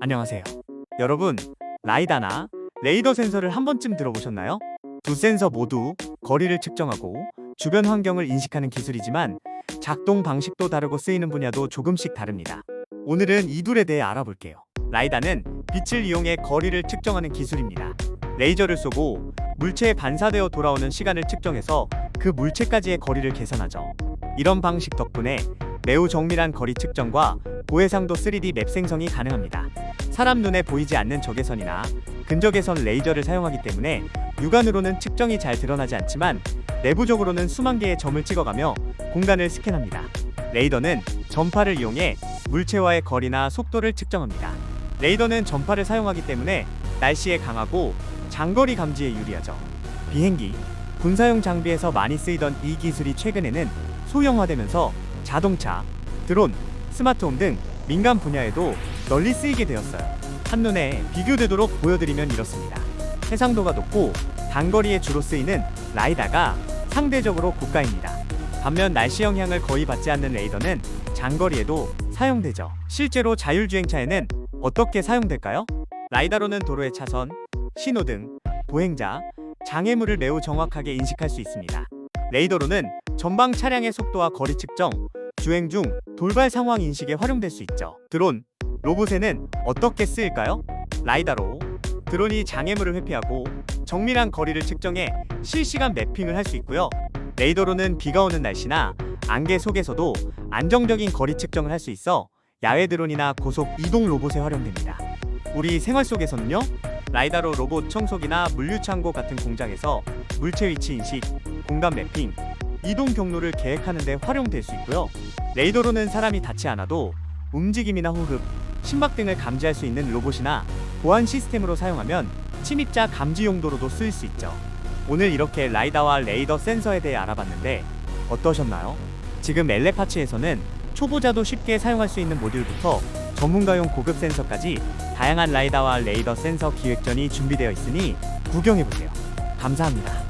안녕하세요. 여러분, 라이다나 레이더 센서를 한 번쯤 들어보셨나요? 두 센서 모두 거리를 측정하고 주변 환경을 인식하는 기술이지만 작동 방식도 다르고 쓰이는 분야도 조금씩 다릅니다. 오늘은 이 둘에 대해 알아볼게요. 라이다는 빛을 이용해 거리를 측정하는 기술입니다. 레이저를 쏘고 물체에 반사되어 돌아오는 시간을 측정해서 그 물체까지의 거리를 계산하죠. 이런 방식 덕분에 매우 정밀한 거리 측정과 고해상도 3D 맵 생성이 가능합니다. 사람 눈에 보이지 않는 적외선이나 근적외선 레이저를 사용하기 때문에 육안으로는 측정이 잘 드러나지 않지만 내부적으로는 수만 개의 점을 찍어가며 공간을 스캔합니다. 레이더는 전파를 이용해 물체와의 거리나 속도를 측정합니다. 레이더는 전파를 사용하기 때문에 날씨에 강하고 장거리 감지에 유리하죠. 비행기, 군사용 장비에서 많이 쓰이던 이 기술이 최근에는 소형화되면서 자동차, 드론, 스마트홈 등 민간 분야에도 널리 쓰이게 되었어요. 한눈에 비교되도록 보여드리면 이렇습니다. 해상도가 높고 단거리에 주로 쓰이는 라이다가 상대적으로 고가입니다. 반면 날씨 영향을 거의 받지 않는 레이더는 장거리에도 사용되죠. 실제로 자율주행차에는 어떻게 사용될까요? 라이다로는 도로의 차선, 신호등, 보행자, 장애물을 매우 정확하게 인식할 수 있습니다. 레이더로는 전방 차량의 속도와 거리 측정, 주행 중 돌발 상황 인식에 활용될 수 있죠. 드론, 로봇에는 어떻게 쓰일까요? 라이다로 드론이 장애물을 회피하고 정밀한 거리를 측정해 실시간 매핑을 할 수 있고요. 레이더로는 비가 오는 날씨나 안개 속에서도 안정적인 거리 측정을 할 수 있어 야외 드론이나 고속 이동 로봇에 활용됩니다. 우리 생활 속에서는요. 라이다로 로봇 청소기나 물류창고 같은 공장에서 물체 위치 인식, 공간 매핑, 이동 경로를 계획하는 데 활용될 수 있고요. 레이더로는 사람이 닿지 않아도 움직임이나 호흡, 심박 등을 감지할 수 있는 로봇이나 보안 시스템으로 사용하면 침입자 감지 용도로도 쓰일 수 있죠. 오늘 이렇게 라이다와 레이더 센서에 대해 알아봤는데 어떠셨나요? 지금 엘레파츠에서는 초보자도 쉽게 사용할 수 있는 모듈부터 전문가용 고급 센서까지 다양한 라이다와 레이더 센서 기획전이 준비되어 있으니 구경해보세요. 감사합니다.